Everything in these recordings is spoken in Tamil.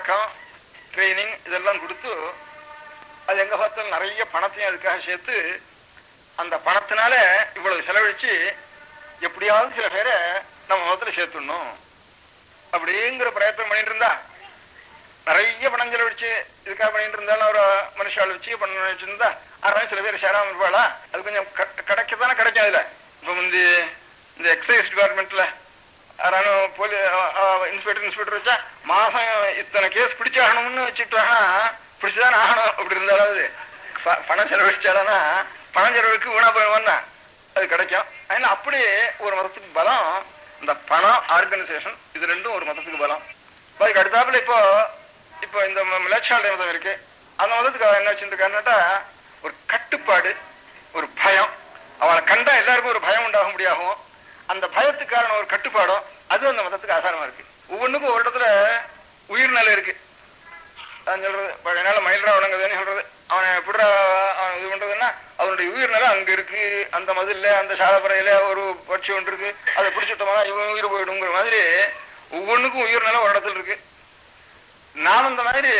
பழக்கம் ட்ரைனிங் இதெல்லாம் கொடுத்து அது எங்க பார்த்தாலும் நிறைய பணத்தையும் அதுக்காக சேர்த்து அந்த பணத்தினால இவ்வளவு செலவழிச்சு எப்படியாவது சில பேரை நம்ம முகத்துல சேர்த்துடணும். அப்படிங்கிற பிரயத்தனம் பண்ணிட்டு இருந்தா. நிறைய பணம் செலவழிச்சு இதுக்காக பண்ணிட்டு இருந்தாலும் ஒரு மனுஷால் வச்சு பண்ண வச்சிருந்தா அதனால சில பேர் சேராம இருப்பாளா? அது கொஞ்சம் கிடைக்கத்தானே கிடைக்கும் அதுல. இப்ப முந்தி இந்த எக்ஸைஸ் டிபார்ட்மெண்ட்ல யாராலும் போலி இன்ஸ்பெக்டர் இன்ஸ்பெக்டர் வச்சா மாசம் இத்தனை கேஸ் பிடிச்சாகணும்னு வச்சுட்டாங்கன்னா பிடிச்சுதான் ஆகணும் அப்படி இருந்தாலாவது பணம் செலவழிச்சாலனா பணம் செலவழிக்கு வீணா போயிடுவோம்னா அது கிடைக்கும். அதனால அப்படி ஒரு மதத்துக்கு பலம் இந்த பணம் ஆர்கனைசேஷன் இது ரெண்டும் ஒரு மதத்துக்கு பலம். அதுக்கு அடுத்தாப்புல இப்போ இப்போ இந்த மிளச்சாலை மதம் இருக்கு. அந்த மதத்துக்கு என்ன வச்சிருக்காருன்னாட்டா ஒரு கட்டுப்பாடு ஒரு பயம். அவளை கண்டா எல்லாருக்கும் ஒரு பயம் உண்டாக முடியாகும் அந்த பயத்துக்கு ஒரு கட்டுப்பாடும் அது அந்த மதத்துக்கு ஆசாரமா இருக்கு. ஒவ்வொன்றுக்கும் ஒரு இடத்துல உயிர்நிலை இருக்கு. அதான் சொல்றது. பழைய நாள் மயில்ரா வணங்குதுன்னு சொல்றது. அவனை எப்படிடா அவன் இது பண்றதுன்னா அவனுடைய உயிர் நிலை அங்க இருக்கு. அந்த மதில அந்த சாதப்பறையில ஒரு பட்சி ஒன்று இருக்கு. அதை பிடிச்சிட்டோம்னா இவன் உயிர் போயிடுங்கிற மாதிரி ஒவ்வொன்றுக்கும் உயிர்நிலை ஒரு இடத்துல இருக்கு. நானும் இந்த மாதிரி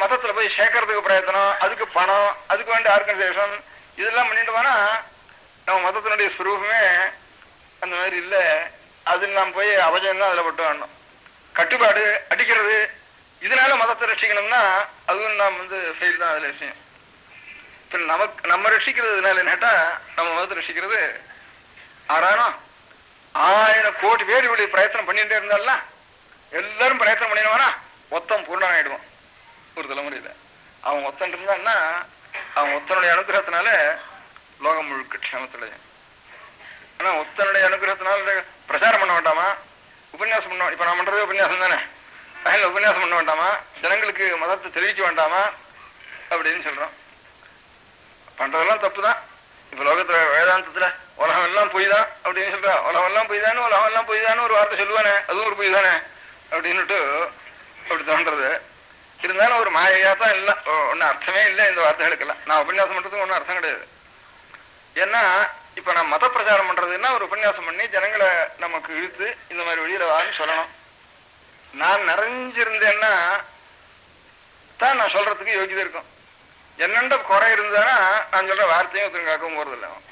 மதத்துல போய் சேர்க்கறதுக்கு பிரயத்தனம் அதுக்கு பணம் அதுக்கு வேண்டிய ஆர்கனைசேஷன் இதெல்லாம் பண்ணிட்டு போனா நம்ம மதத்தினுடைய சுரூபமே அந்த மாதிரி இல்லை. அது நாம் போய் அபஜயம் தான் அதில் போட்டு வரணும் கட்டுப்பாடு அடிக்கிறது இதனால மதத்தை ரட்சிக்கணும்னா அதுவும் நாம் வந்து ஃபெயில் தான் அதில் விஷயம். இப்போ நமக்கு நம்ம ரட்சிக்கிறதுனால என்னட்டா நம்ம மதத்தை ரட்சிக்கிறது ஆறாயிரம் ஆயிரம் கோடி பேர் இப்படி பிரயத்தனம் பண்ணிட்டே இருந்தால எல்லாரும் பிரயத்தனம் பண்ணிடுவானா? மொத்தம் பூர்ணம் ஆயிடுவான் ஒரு தலைமுறையில் அவன் ஒத்தன் இருந்தான்னா அவன் ஒத்தனுடைய அனுகிரகத்தினால லோகம் முழுக்க க்ஷேமத்துல ஆனா ஒத்தனுடைய அனுகிரகத்தினால பிரச்சாரம் பண்ண வேண்டாமா? உபன்யாசம் பண்ண இப்ப நான் பண்றது உபன்யாசம் தானே? அதில் உபன்யாசம் பண்ண வேண்டாமா? ஜனங்களுக்கு மதத்தை தெரிவிக்க வேண்டாமா? அப்படின்னு சொல்றோம். பண்றதெல்லாம் தப்பு தான் இப்ப லோகத்துல வேதாந்தத்துல உலகம் எல்லாம் பொய் தான் அப்படின்னு சொல்றா. உலகம் எல்லாம் பொய் தானே உலகம் எல்லாம் பொய் தானே ஒரு வார்த்தை சொல்லுவானே. அதுவும் ஒரு பொய் தானே அப்படின்னுட்டு அப்படி தோன்றது. இருந்தாலும் ஒரு மாயையா தான் இல்லை ஒன்னும் அர்த்தமே இல்லை இந்த வார்த்தைகளுக்கெல்லாம். நான் உபன்யாசம் பண்றதுக்கு ஒன்றும் அர்த்தம் கிடையாது. ஏன்னா இப்ப நான் மத பிரச்சாரம் பண்றதுன்னா ஒரு உபன்யாசம் பண்ணி ஜனங்களை நமக்கு இழுத்து இந்த மாதிரி வெளியில வாங்க சொல்லணும். நான் நிறைஞ்சிருந்தேன்னா தான் நான் சொல்றதுக்கு யோகியதை இருக்கும். என்னென்ன குறை இருந்தானா நான் சொல்ற வார்த்தையும் ஒருத்தரும் காக்கவும் போறதில்லை அவன்.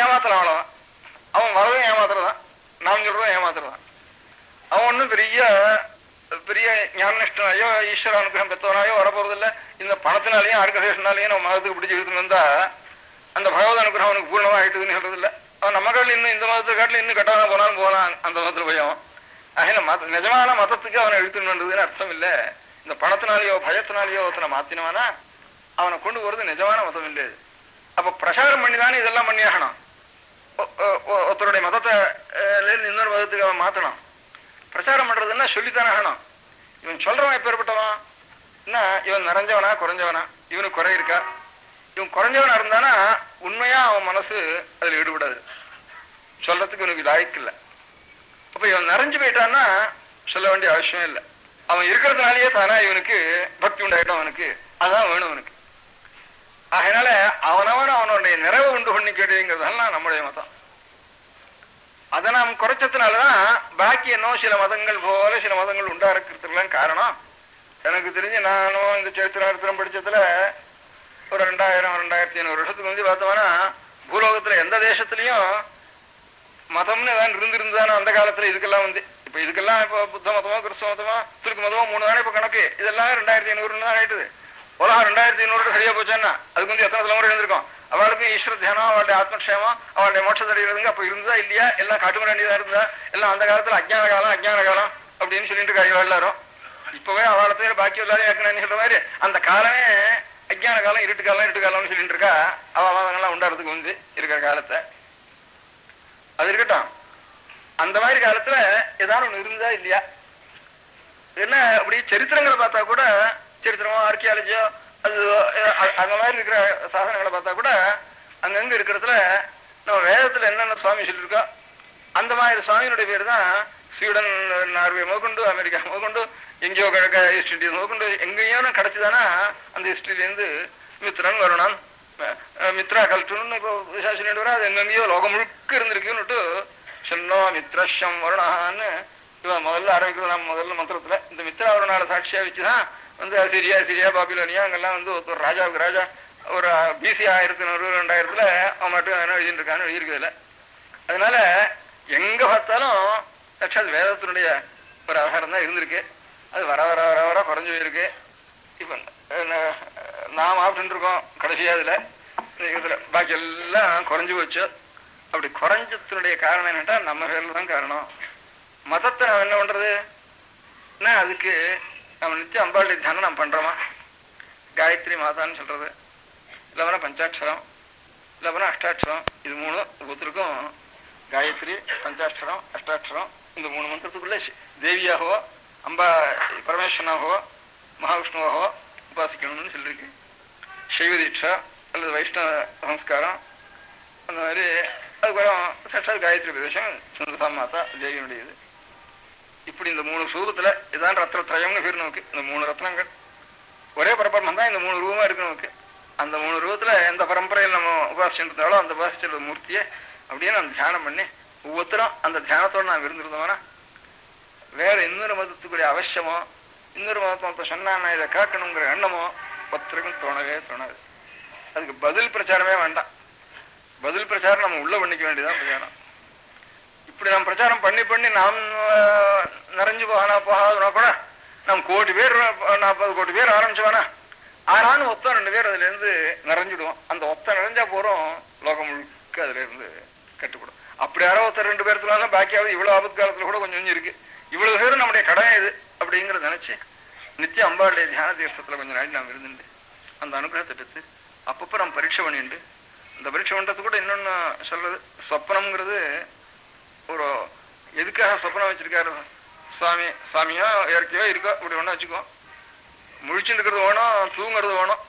ஏமாத்தலாம் அவ்வளவன் அவன் வரதும் ஏமாத்துறதான். நாம் சொல்றதும் ஏமாத்துறதான். அவன் ஒன்றும் பெரிய பெரிய ஞானனிஷ்டனாயோ ஈஸ்வர அனுகிரகம் பெற்றவனாயோ வரப்போறதில்ல. இந்த பணத்தினாலேயும் ஆர்கசேஷனாலேயும் நம்ம மதத்துக்கு பிடிச்சி இழுத்துன்னு வந்தா அந்த பகவத் அனுகிரகம் அவனுக்கு பூர்ணமா ஆகிட்டுன்னு சொல்றது அவன் நம்ம கடல் இன்னும் இந்த மதத்தை காட்டில் இன்னும் கட்டாதான் போனாலும் போகலாம் அந்த மதத்தில் பயம் அவன். அதில் மத நிஜமான மதத்துக்கு அவனை இழுத்துன்னு அர்த்தம் இல்லை. இந்த பணத்தினாலேயோ பயத்தினாலேயோ ஒருத்தனை மாத்தினவனா அவனை கொண்டு போகிறது நிஜமான மதம் இல்லை அப்போ பிரசாரம் பிரச்சாரம் பண்ணி தானே இதெல்லாம் பண்ணியாகணும் ஒ- ஒருத்தருடைய மதத்தை இன்னொரு மதத்துக்கு அவன் மாற்றணும் பிரச்சாரம் பண்ணுறதுன்னா சொல்லித்தானே ஆகணும். இவன் சொல்கிறவன் எப்பேற்பட்டவன் என்ன இவன் நிறைஞ்சவனா குறைஞ்சவனா? இவனுக்கு குறை இருக்கா? இவன் குறைஞ்சவனா இருந்தானா உண்மையா அவன் மனசு அதுல ஈடுபடாது. சொல்றதுக்கு இவனுக்கு லாய்க்கு இல்லை. அப்ப இவன் நிறைஞ்சு போயிட்டான்னா சொல்ல வேண்டிய அவசியம் இல்லை. அவன் இருக்கிறதுனாலயே தானா இவனுக்கு பக்தி உண்டாயிடும் அவனுக்கு. அதான் வேணும் அவனுக்கு. அதனால அவனவன் அவனுடைய நிறைவு உண்டு பண்ணிக்கிறதுங்கிறதெல்லாம் நம்முடைய மதம். அதை நாம் குறைச்சதுனாலதான் பாக்கி என்னோ சில மதங்கள் போல சில மதங்கள் உண்டா இருக்கிறதுலாம் காரணம். எனக்கு தெரிஞ்சு நானும் இந்த சரித்திரம் படிச்சதுல ஒரு ரெண்டாயிரம் ரெண்டாயிரத்தி ஐநூறு வருஷத்துக்கு வந்து பார்த்தோம்னா பூலோகத்தில் எந்த தேசத்துலயும் மதம்னு ஏதாவது இருந்திருந்தானோ அந்த காலத்துல இதுக்கெல்லாம் வந்து. இப்போ இதுக்கெல்லாம் இப்போ புத்த மதமோ கிறிஸ்தவ மதமோ துருக்கு மதமோ மூணு தானே இப்போ கணக்கு. இதெல்லாம் ரெண்டாயிரத்தி ஐநூறுன்னு தான் ஆயிட்டுது. உலகம் ரெண்டாயிரத்தி ஐநூறு சரியா போச்சுன்னா அதுக்கு வந்து எத்தனை தலைமுறை இருந்திருக்கும் அவளுக்கு ஈஸ்வர தியானம் அவளுடைய ஆத்மக்ஷேமம் அவளுடைய மோட்சம் அப்போ இருந்ததா இல்லையா? எல்லாம் காட்டுமுறை வேண்டியதாக இருந்தா? எல்லாம் அந்த காலத்துல அஜான காலம் அஜான காலம் அப்படின்னு சொல்லிட்டு இருக்காங்க எல்லாரும். இப்பவே அவளத்தையும் பேர் பாக்கி எல்லாரும் ஏற்கனவே சொல்ற மாதிரி அந்த காலமே அஜ்ஞான காலம் இருட்டு காலம் இருட்டு காலம்னு சொல்லிட்டு இருக்கா அவள் அவங்கெல்லாம் உண்டாடுறதுக்கு வந்து இருக்கிற காலத்தை. அது இருக்கட்டும். அந்த மாதிரி காலத்துல ஏதாவது ஒண்ணு இருந்தா இல்லையா? என்ன அப்படி சரித்திரங்களை பார்த்தா கூட சரித்திரமோ ஆர்கியாலஜியோ அது அந்த மாதிரி இருக்கிற சாதனங்களை பார்த்தா கூட அங்கங்க இருக்கிறதுல நம்ம வேதத்துல என்னென்ன சுவாமி சொல்லியிருக்கோம் அந்த மாதிரி சுவாமியினுடைய பேர் தான் ஸ்வீடன் நார்வே முதற்கொண்டு அமெரிக்கா முதற்கொண்டு எங்கேயோ கிழக்க ஈஸ்ட் இண்டியஸ் முதற்கொண்டு எங்கேயும் கிடைச்சுதானா அந்த ஹிஸ்ட்ரியிலேருந்து மித்ரன் வருணன் மித்ரா கல்ட்டுன்னு இப்போ விசாசிட்டு வரா அது எங்கெங்கேயோ லோகம் முழுக்க இருந்திருக்குன்னுட்டு சொன்னோம் மித்ரஷம் வருணான்னு இவன் முதல்ல ஆரம்பிக்கிறது நம்ம முதல்ல மந்திரத்தில் இந்த மித்திராவர சாட்சியாக வச்சு வச்சுதான் வந்து சிரியா சிரியா பாபிலோனியா அங்கெல்லாம் வந்து ஒரு ராஜாவுக்கு ராஜா ஒரு பிசி ஆயிரத்தி நூறு ரெண்டாயிரத்துல அவன் மட்டும் என்ன எழுதிட்டு இருக்கான்னு எழுதியிருக்குதுல அதனால எங்க பார்த்தாலும் சாட்சாத் வேதத்தினுடைய ஒரு அவகாரம் தான் இருந்திருக்கு. அது வர வர வர வர குறைஞ்சு போயிருக்கு. இப்போ நாம் ஆப்பிட்டு இருக்கோம். அதில் இதுல. பாக்கி எல்லாம் குறைஞ்சு போச்சு. அப்படி குறைஞ்சத்தினுடைய காரணம் என்னட்டா நம்ம பேரில் தான் காரணம். மதத்தை நம்ம என்ன பண்ணுறது என்ன அதுக்கு நம்ம நித்தியம் அம்பாளுடைய தியானம் நம்ம பண்ணுறோமா காயத்ரி மாதான்னு சொல்கிறது இல்லைனா பஞ்சாட்சரம் இல்லவனா அஷ்டாட்சரம். இது மூணு ஒவ்வொருத்தருக்கும் காயத்ரி பஞ்சாட்சரம் அஷ்டாட்சரம் இந்த மூணு மந்திரத்துக்குள்ளே தேவியாகவோ அம்பா பரமேஸ்வரனாகவோ மகாவிஷ்ணுவாகவோ உபாசிக்கணும்னு சொல்லியிருக்கு. சைவ தீட்சா அல்லது வைஷ்ணவ சம்ஸ்காரம் அந்த மாதிரி அதுக்கப்புறம் சாட்சாத் காயத்ரி பிரதேசம் சுந்தரசா மாதா தேவியினுடையது. இப்படி இந்த மூணு சூரத்தில் இதான் ரத்னத்ரயம்னு பேர் நமக்கு. இந்த மூணு ரத்னங்கள். ஒரே பரபரமம் தான் இந்த மூணு ரூபமாக இருக்கு நமக்கு. அந்த மூணு ரூபத்தில் எந்த பரம்பரையில் நம்ம உபாசிச்சுட்டு இருந்தாலும் அந்த உபாசிச்சிருந்த மூர்த்தியை அப்படியே நம்ம தியானம் பண்ணி ஒவ்வொருத்தரும் அந்த தியானத்தோட நாம் இருந்திருந்தோம்னா வேற இன்னொரு மதத்துக்குரிய அவசியமோ இன்னொரு மதத்தை ஒருத்தன் சொன்னா நான் இதை கேட்கணுங்கிற எண்ணமோ ஒருத்தருக்கும் தோணவே தோணாது. அதுக்கு பதில் பிரச்சாரமே வேண்டாம். பதில் பிரச்சாரம் நம்ம உள்ள பண்ணிக்க வேண்டியதான் பிரச்சாரம். இப்படி நாம் பிரச்சாரம் பண்ணி பண்ணி நாம் நிறைஞ்சு போகானா போகாதுனா கூட நாம் கோடி பேர் நாற்பது கோடி பேர் ஆரம்பிச்சுவானா? ஆனாலும் ஒத்த ரெண்டு பேர் அதுல இருந்து நிறைஞ்சிடுவோம். அந்த ஒத்த நிறைஞ்சா போறோம். லோகம் முழுக்க அதுல இருந்து கட்டுப்படும். அப்படி யாரோ ஒருத்தர் ரெண்டு பேர்த்துல பாக்கியாவது இவ்வளவு ஆபத்து கூட கொஞ்சம் கொஞ்சம் இருக்கு. இவ்வளவு பேரும் நம்முடைய கடமை இது அப்படிங்கிறத நினைச்சு நித்தியம் அம்பாளுடைய தியான தீர்த்தத்தில் கொஞ்சம் நாள் நாம் இருந்துட்டு அந்த அனுகிரகத்தை பெற்று அப்பப்போ நம்ம பரீட்சை பண்ணிண்டு. இந்த பரீட்சை பண்ணுறது கூட இன்னொன்று சொல்றது சொப்பனம்ங்கிறது ஒரு எதுக்காக சொப்பனம் வச்சிருக்காரு? சாமி சாமியோ இயற்கையோ இருக்கோ இப்படி ஒன்றா வச்சுக்கோ. முழிச்சுட்டு இருக்கிறது வேணும் தூங்குறது வேணும்.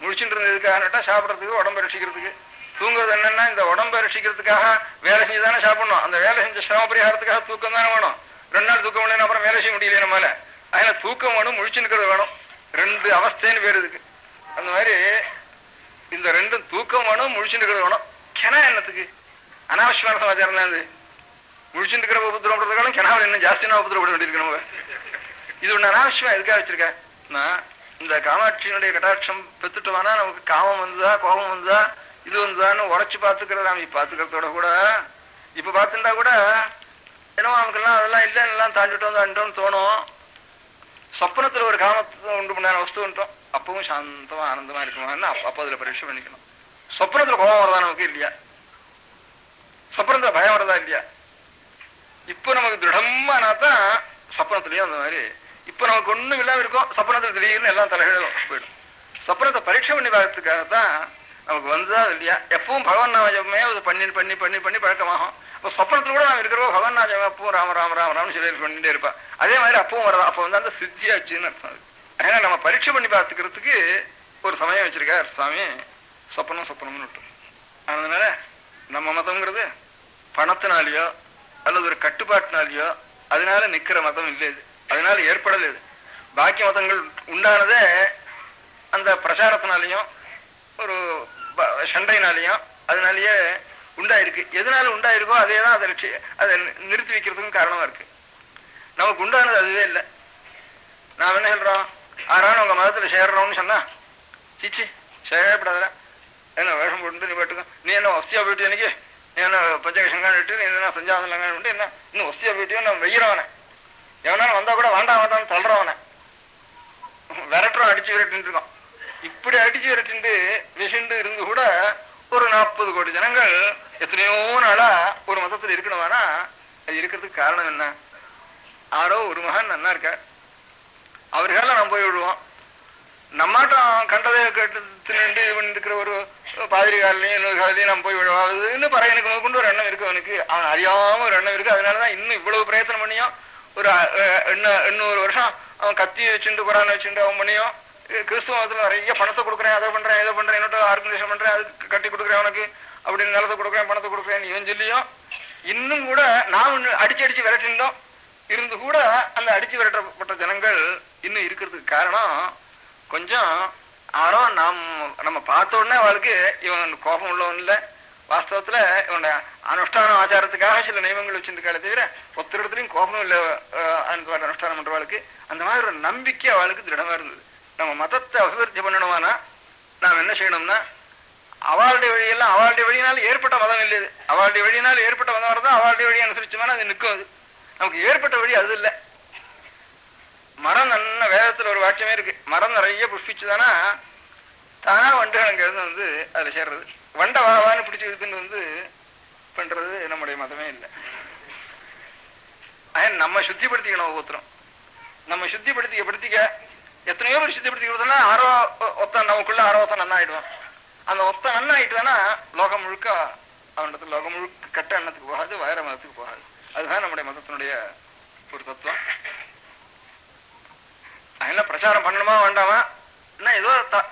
முழிச்சுட்டு இருந்ததுக்காகட்டா சாப்பிட்றதுக்கு உடம்பு ரசிக்கிறதுக்கு. தூங்குறது என்னன்னா இந்த உடம்பை ரசிக்கிறதுக்காக வேலை செஞ்சு தானே சாப்பிடணும். அந்த வேலை செஞ்ச சிரம பரிகாரத்துக்காக தூக்கம் தானே வேணும். ரெண்டு நாள் தூக்கம் இல்லைன்னா அப்புறம் வேலை செய்ய முடியல நம்மளால அதனால தூக்கம் வேணும் முழிச்சுட்டு இருக்கிறது வேணும். ரெண்டு அவஸ்தைன்னு பேர் இதுக்கு. அந்த மாதிரி இந்த ரெண்டும் தூக்கம் வேணும் முழிச்சுட்டு இருக்கிறது வேணும். கிணா என்னத்துக்கு? அனாவசியமான சமாச்சாரம் தான் இது. முழிச்சுட்டு இருக்கிற உபத்திரப்படுறதுக்காலும் கிணாவில் இன்னும் ஜாஸ்தியான உபத்திரப்பட வேண்டியிருக்கு நம்ம. இது ஒன்று அனாவசியமா எதுக்காக வச்சிருக்கேன்? நான் இந்த காமாட்சியினுடைய கட்டாட்சம் பெத்துட்டோம்னா நமக்கு காமம் வந்துதா கோபம் வந்துதா? இது வந்ததான்னு உரைச்சு பார்த்துக்கிறத நாம பார்த்துக்கிறதோட கூட இப்ப பார்த்துட்டா கூட ஏன்னா நமக்கெல்லாம் அதெல்லாம் இல்லை எல்லாம் தாண்டிட்டோம் தாண்டிட்டோம்னு தோணும். சொப்பனத்துல ஒரு காமத்தை உண்டு பண்ணான வஸ்து வந்துட்டோம். அப்பவும் சாந்தமா ஆனந்தமா இருக்குமான்னு அப்போ அதுல பரீட்சை பண்ணிக்கணும். சொப்னத்தில் கோபம் வரதா நமக்கு இல்லையா? சொப்னத்தில் பயம் வரதா இல்லையா? இப்போ நமக்கு திருடமானா தான் சொப்பனத்திலயும் அந்த மாதிரி. இப்ப நமக்கு ஒண்ணும் இல்லாம இருக்கும். சொப்பனத்துல திடீர்னு எல்லாம் தலைகளும் போயிடும். சொப்பனத்தை பரீட்சை பண்ணி பார்க்கறதுக்காக தான் நமக்கு வந்ததா இல்லையா? எப்பவும் பகவான் நாமஜமே அது பண்ணி பண்ணி பண்ணி பண்ணி பழக்கமாகும். இப்போ சொப்பனத்தில் கூட நாம் இருக்கிறோம் பகவான் நாமஜம் அப்பவும் ராம ராம ராம ராம சொல்லி பண்ணிட்டே இருப்பா. அதே மாதிரி அப்பவும் வரதா அப்போ வந்து அந்த சித்தியாச்சுன்னு அர்த்தம் அது. அதனால நம்ம பரீட்சை பண்ணி பார்த்துக்கிறதுக்கு ஒரு சமயம் வச்சிருக்கார் சுவாமி. சொப்பனம் சொப்பனம்னு விட்டு. அதனால நம்ம மதம்ங்கிறது பணத்தினாலேயோ அல்லது ஒரு கட்டுப்பாட்டினாலேயோ அதனால நிற்கிற மதம் இல்லை இது. அதனால ஏற்படல இது. பாக்கி மதங்கள் உண்டானதே அந்த பிரச்சாரத்தினாலையும் ஒரு சண்டையினாலையும் அதனாலயே உண்டாயிருக்கு. எதனால உண்டாயிருக்கோ அதே தான் அதை லட்சிய அதை நிறுத்தி வைக்கிறதுக்கும் காரணமா இருக்கு. நமக்கு உண்டானது அதுவே இல்லை. நாம் என்ன சொல்றோம்? ஆறான உங்க மதத்துல சேர்றோம்னு சொன்னா சிச்சி சேரப்படாத என்ன வேஷம் போட்டு நீ பாட்டுக்க. நீ என்ன வசதியா போயிட்டு எனக்கு நீ என்ன பஞ்சகசங்கான் விட்டு நீ என்ன சஞ்சாதனங்கான் விட்டு என்ன இன்னும் வசதியா போயிட்டு நான் வெய்யறவன எவனாலும் வந்தா கூட வேண்டாம் வேண்டாம்னு தள்ளுறவன விரட்டுறோம் அடிச்சு விரட்டின்னு இருக்கோம். இப்படி அடிச்சு விரட்டிண்டு விஷண்டு இருந்து கூட ஒரு நாற்பது கோடி ஜனங்கள் எத்தனையோ நாளா ஒரு மதத்துல இருக்கணுமானா அது இருக்கிறதுக்கு காரணம் என்ன? ஆரோ ஒரு மகன் நன்னா இருக்கார். அவர்களால நம்ம போய் விடுவோம். நம்மாட்டம் கண்டதை கேட்டு இது பண்ணிட்டு இருக்கிற ஒரு பாதிரி காலையும் இன்னொரு காலையும் நம்ம போய் விழுவாதுன்னு பறையனுக்கு கொண்டு ஒரு எண்ணம் இருக்கு அவனுக்கு. அவன் அறியாம ஒரு எண்ணம் இருக்கு. அதனாலதான் இன்னும் இவ்வளவு பிரயத்தனம் பண்ணியும். ஒரு அஹ், இன்னொரு எண்ணூறு வருஷம் அவன் கத்தி வச்சுட்டு குரான் வச்சுட்டு அவன் பண்ணியும். கிறிஸ்துவத்தில் நிறைய பணத்தை கொடுக்குறேன் அதை பண்றேன் இதை பண்றேன் என்னோட ஆர்கனைசேஷன் பண்றேன் அது கட்டி கொடுக்குறேன் அவனுக்கு அப்படின்னு நிலத்தை கொடுக்குறேன் பணத்தை கொடுக்குறேன் இவன் சொல்லியும் இன்னும் கூட நான் அடிச்சு அடிச்சு விரட்டிருந்தோம். இருந்து கூட அந்த அடிச்சு விரட்டப்பட்ட ஜனங்கள் இன்னும் இருக்கிறதுக்கு காரணம் கொஞ்சம் ஆரோ நாம் நம்ம பார்த்த உடனே அவளுக்கு இவன் கோபம் உள்ளவன் இல்லை. வாஸ்தவத்துல இவனோட அனுஷ்டான ஆச்சாரத்துக்காக சில நியமங்கள் வச்சிருக்காளே தவிர ஒருத்தர் இடத்துலையும் கோபமும் இல்லை அஹ், அனுஷ்டானம் பண்றவாளுக்கு. அந்த மாதிரி ஒரு நம்பிக்கை அவளுக்கு திருடமா இருந்தது. நம்ம மதத்தை அபிவிருத்தி பண்ணணுமானா நாம் என்ன செய்யணும்னா அவளுடைய வழியெல்லாம் அவளுடைய வழியினால் ஏற்பட்ட மதம் இல்லை இது அவளுடைய வழியினால் ஏற்பட்ட மதம் வரதான் அவளுடைய வழியை அனுசரிச்சோம்னா அது நிற்கும் அது. நமக்கு ஏற்பட்ட வழி அது இல்லை. மரம் நல்ல வேதத்தில் ஒரு வாக்கியமே இருக்கு. மரம் நிறைய புஷ்பிச்சுதானா தானா வண்டுகள் அங்கிருந்து வந்து அதுல சேர்றது. வண்டை வாவான்னு பிடிச்சி இருக்குன்னு வந்து பண்றது நம்முடைய மதமே இல்லை. அதன் நம்ம சுத்திப்படுத்திக்கணும் ஒவ்வொருத்தரும். நம்ம சுத்திப்படுத்திக்க படுத்திக்க எத்தனையோ பேர் சுத்திப்படுத்தி கொடுத்தோம்னா ஆரோ ஒத்த நமக்குள்ள ஆரோ ஒத்த நன்னாயிடுவான் அந்த ஒத்த நன்னாயிட்டுதானா லோகம் முழுக்க அவனிடத்துல லோகம் முழுக்க கட்ட எண்ணத்துக்கு போகாது வைர மதத்துக்கு போகாது. அதுதான் நம்முடைய மதத்தினுடைய ஒரு தத்துவம். அதனால பிரச்சாரம் பண்ணணுமா வேண்டாமா? என்ன ஏதோ த-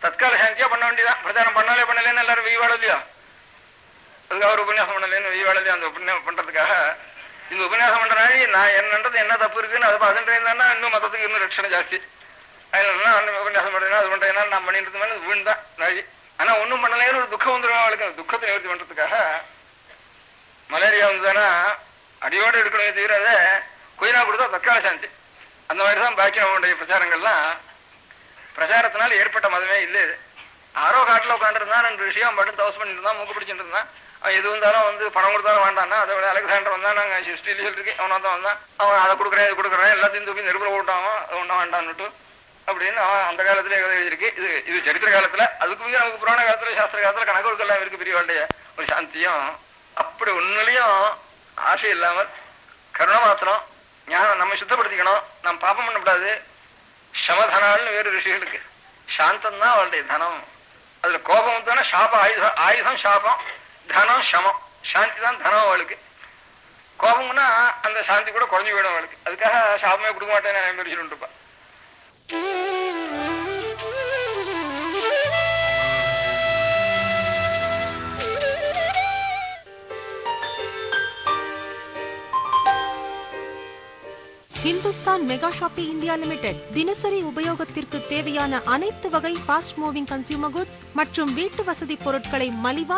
தற்கால சாந்தியா பண்ண வேண்டியதான் பிரச்சாரம் பண்ணாலே பண்ணலேன்னு எல்லாரும் வெய்வாட இல்லையா? அதுக்காக ஒரு உபன்யாசம் பண்ணலேன்னு வெய்வாட இல்லையா? அந்த உபன்யாசம் பண்றதுக்காக. இந்த உபன்யாசம் பண்ற நான் என்னன்றது என்ன தப்பு இருக்குன்னு அதை பார்த்துட்டு இருந்தா இன்னும் மதத்துக்கு இன்னும் ரட்சணை ஜாஸ்தி. அதனால நான் உபன்யாசம் பண்றேன்னா அது பண்றேன்னா நான் பண்ணிட்டு இருந்தேன் அது வீண் தான் நாழி ஆனா பண்ணலைன்னு ஒரு துக்கம் வந்துடும் அவளுக்கு அந்த துக்கத்தை நிவர்த்தி பண்ணுறதுக்காக மலேரியா வந்ததுன்னா அடியோடு இருக்கணுமே தவிர அதை கொடுத்தா தற்கால சாந்தி அந்த மாதிரி தான் பாக்கி அவனுடைய பிரச்சாரங்கள்லாம். பிரச்சாரத்தினால ஏற்பட்ட மதமே இல்லை இது. ஆரோ காட்டில் உட்காந்துருந்தான் ரெண்டு விஷயம் மட்டும் தவஸ் பண்ணிட்டு இருந்தான். மூக்கு பிடிச்சிட்டு இருந்தான். அவன் எது வந்தாலும் வந்து பணம் கொடுத்தாலும் வேண்டாம்னா அதை விட அலெக்சாண்டர் வந்தான். நாங்கள் ஹிஸ்ட்ரியில் சொல்லிருக்கேன். அவனா தான் வந்தான். அவன் அதை கொடுக்குறேன் இது கொடுக்குறேன். எல்லாத்தையும் தூக்கி நெருப்பில் போட்டான். அது ஒன்றும் வேண்டான்னுட்டு அப்படின்னு அந்த காலத்துல கதை எழுதியிருக்கு இது இது சரித்திர காலத்துல அதுக்கு முந்தைய நமக்கு புராண காலத்துல சாஸ்திர காலத்துல கணக்கு எல்லாம் இருக்கு பெரியவாளுடைய ஒரு சாந்தியும் அப்படி உண்மையிலையும் ஆசை இல்லாமல் கருணை மாத்திரம் ஞானம் நம்ம சுத்தப்படுத்திக்கணும். நம்ம பாப்பம் பண்ணக்கூடாது. சமதனால்னு வேறு ரிஷிகளுக்கு சாந்தம் தான் அவளுடைய தனம். அதுல கோபம் தானே சாபம் ஆயுதம் ஆயுதம் சாபம் தனம் சமம். சாந்தி தான் தனம் அவளுக்கு. கோபம்னா அந்த சாந்தி கூட குறைஞ்சு போயிடும் அவளுக்கு. அதுக்காக சாபமே கொடுக்க மாட்டேன்னு நான் Hindustan mega shoppy India limited தினசரி உபயோகத்திற்கு தேவையான அனைத்து வகை ஃபாஸ்ட் மூவிங் கன்சியூமர் குட்ஸ் மற்றும் வீட்டு வசதி பொருட்களை மலிவா